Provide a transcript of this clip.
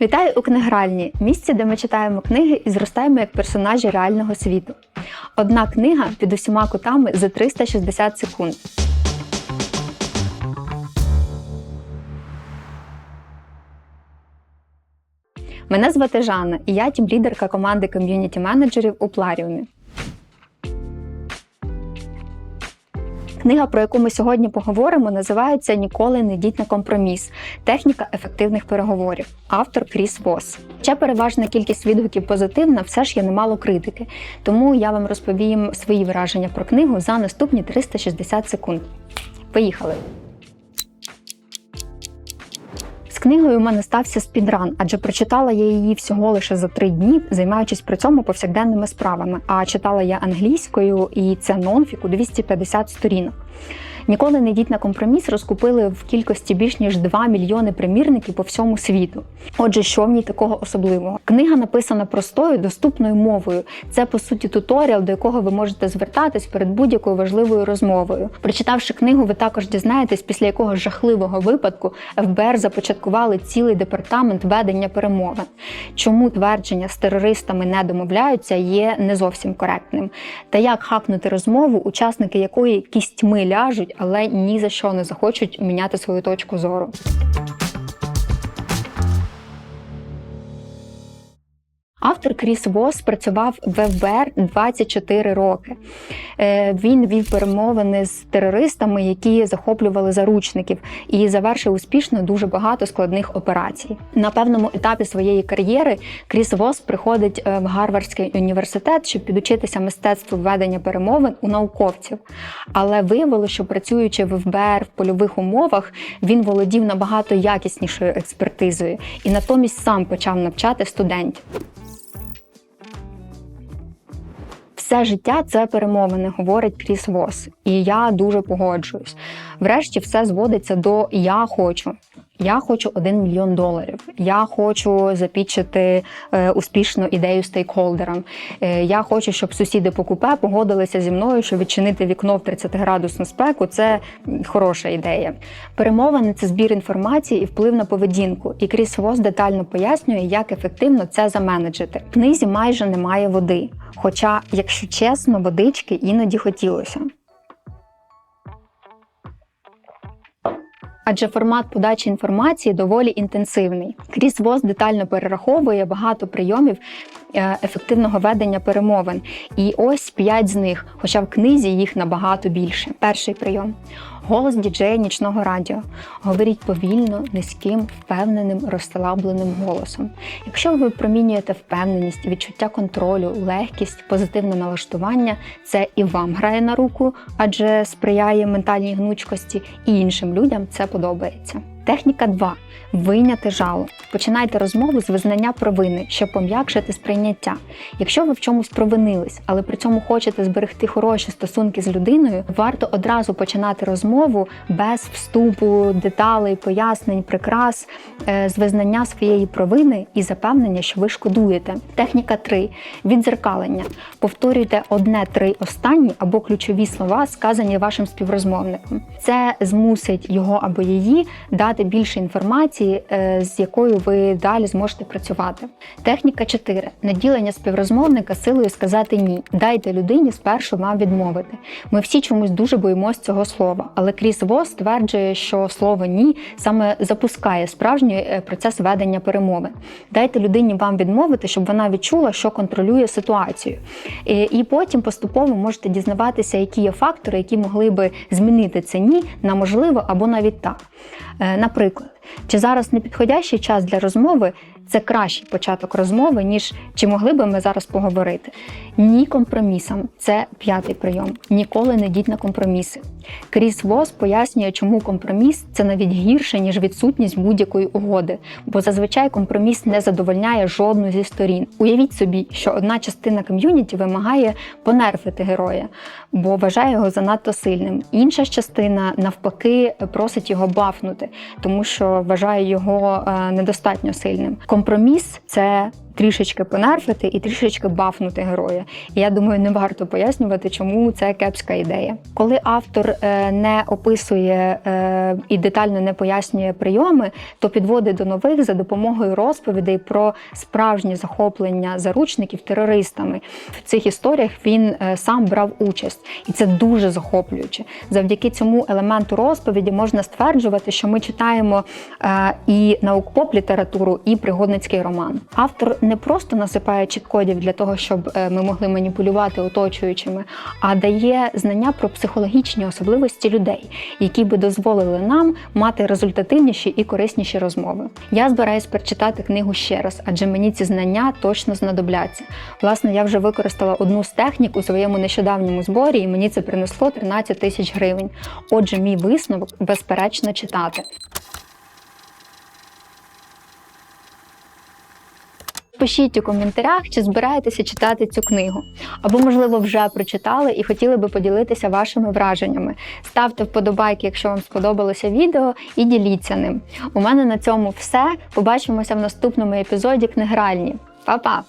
Вітаю у книгральні, місці, де ми читаємо книги і зростаємо як персонажі реального світу. Одна книга під усіма кутами за 360 секунд. Мене звати Жанна, і я тімлідерка команди ком'юніті менеджерів у Пларіумі. Книга, про яку ми сьогодні поговоримо, називається Ніколи не йдіть на компроміс. Техніка ефективних переговорів. Автор Кріс Вос. Ще переважна кількість відгуків позитивна, все ж є немало критики. Тому я вам розповім свої враження про книгу за наступні 360 секунд. Поїхали! Книгою у мене стався спідран, адже прочитала я її всього лише за три дні, займаючись при цьому повсякденними справами. А читала я англійською, і це нонфік у 250 сторінок. Ніколи не йдіть на компроміс розкупили в кількості більш ніж 2 мільйони примірників по всьому світу. Отже, що в ній такого особливого? Книга написана простою, доступною мовою. Це по суті туторіал, до якого ви можете звертатись перед будь-якою важливою розмовою. Прочитавши книгу, ви також дізнаєтесь, після якого жахливого випадку ФБР започаткували цілий департамент ведення перемовин. Чому твердження з терористами не домовляються, є не зовсім коректним. Та як хакнути розмову, учасники якої кістьми ляжуть, але ні за що не захочуть міняти свою точку зору. Автор Кріс Вос працював в ФБР 24 роки. Е, Він вів перемовини з терористами, які захоплювали заручників, і завершив успішно дуже багато складних операцій. На певному етапі своєї кар'єри Кріс Вос приходить е, в Гарвардський університет, щоб підучитися мистецтву ведення перемовин у науковців. Але виявилося, що працюючи в ФБР в польових умовах, він володів набагато якіснішою експертизою і натомість сам почав навчати студентів. Все життя це перемовини, говорить Кріс Вос. І я дуже погоджуюсь. Врешті все зводиться до я хочу. Я хочу 1 мільйон доларів. Я хочу запічити е, успішну ідею стейкхолдерам. Е, я хочу, щоб сусіди по купе погодилися зі мною, що відчинити вікно в 30-градусну спеку це хороша ідея. Перемовини це збір інформації і вплив на поведінку. І Кріс Вос детально пояснює, як ефективно це заменеджити. В книзі майже немає води. Хоча, якщо чесно, водички іноді хотілося. Адже формат подачі інформації доволі інтенсивний. Кріс ВОЗ детально перераховує багато прийомів ефективного ведення перемовин. І ось п'ять з них, хоча в книзі їх набагато більше. Перший прийом. Голос діджея нічного радіо. Говоріть повільно, низьким, впевненим, розслабленим голосом. Якщо ви випромінюєте впевненість, відчуття контролю, легкість, позитивне налаштування, це і вам грає на руку, адже сприяє ментальній гнучкості, і іншим людям це подобається. Техніка 2. Вийняти жало. Починайте розмову з визнання провини, щоб пом'якшити сприйняття. Якщо ви в чомусь провинились, але при цьому хочете зберегти хороші стосунки з людиною, варто одразу починати розмову без вступу, деталей, пояснень, прикрас, е, з визнання своєї провини і запевнення, що ви шкодуєте. Техніка 3. Відзеркалення. Повторюйте одне-три останні або ключові слова, сказані вашим співрозмовником. Це змусить його або її дати більше інформації, е, з якою ви далі зможете працювати. Техніка 4. наділення співрозмовника силою сказати ні. Дайте людині спершу вам відмовити. Ми всі чомусь дуже боїмось цього слова, але Кріс Вос стверджує, що слово ні саме запускає справжній е, процес ведення перемови. Дайте людині вам відмовити, щоб вона відчула, що контролює ситуацію. І, і потім поступово можете дізнаватися, які є фактори, які могли би змінити це ні на можливо або навіть так. Е, Наприклад, чи зараз не підходящий час для розмови це кращий початок розмови, ніж чи могли би ми зараз поговорити. Ні компромісам це п'ятий прийом. Ніколи не йдіть на компроміси. Кріс Вос пояснює, чому компроміс це навіть гірше, ніж відсутність будь-якої угоди, бо зазвичай компроміс не задовольняє жодну зі сторін. Уявіть собі, що одна частина ком'юніті вимагає понерфити героя, бо вважає його занадто сильним. Інша частина навпаки просить його бафнути, тому що вважає його е, недостатньо сильним. Компроміс це трішечки понерфити і трішечки бафнути героя. І я думаю, не варто пояснювати, чому це кепська ідея. Коли автор е, не описує е, і детально не пояснює прийоми, то підводить до нових за допомогою розповідей про справжнє захоплення заручників терористами. В цих історіях він е, сам брав участь, і це дуже захоплююче. Завдяки цьому елементу розповіді можна стверджувати, що ми читаємо і наук-поп літературу, і пригодницький роман. Автор не просто насипає чіткодів для того, щоб е, ми могли маніпулювати оточуючими, а дає знання про психологічні особливості людей, які би дозволили нам мати результативніші і корисніші розмови. Я збираюсь перечитати книгу ще раз, адже мені ці знання точно знадобляться. Власне, я вже використала одну з технік у своєму нещодавньому зборі, і мені це принесло 13 тисяч гривень. Отже, мій висновок безперечно читати. Пишіть у коментарях, чи збираєтеся читати цю книгу, або, можливо, вже прочитали і хотіли би поділитися вашими враженнями. Ставте вподобайки, якщо вам сподобалося відео, і діліться ним. У мене на цьому все. Побачимося в наступному епізоді книгральні. Па-па!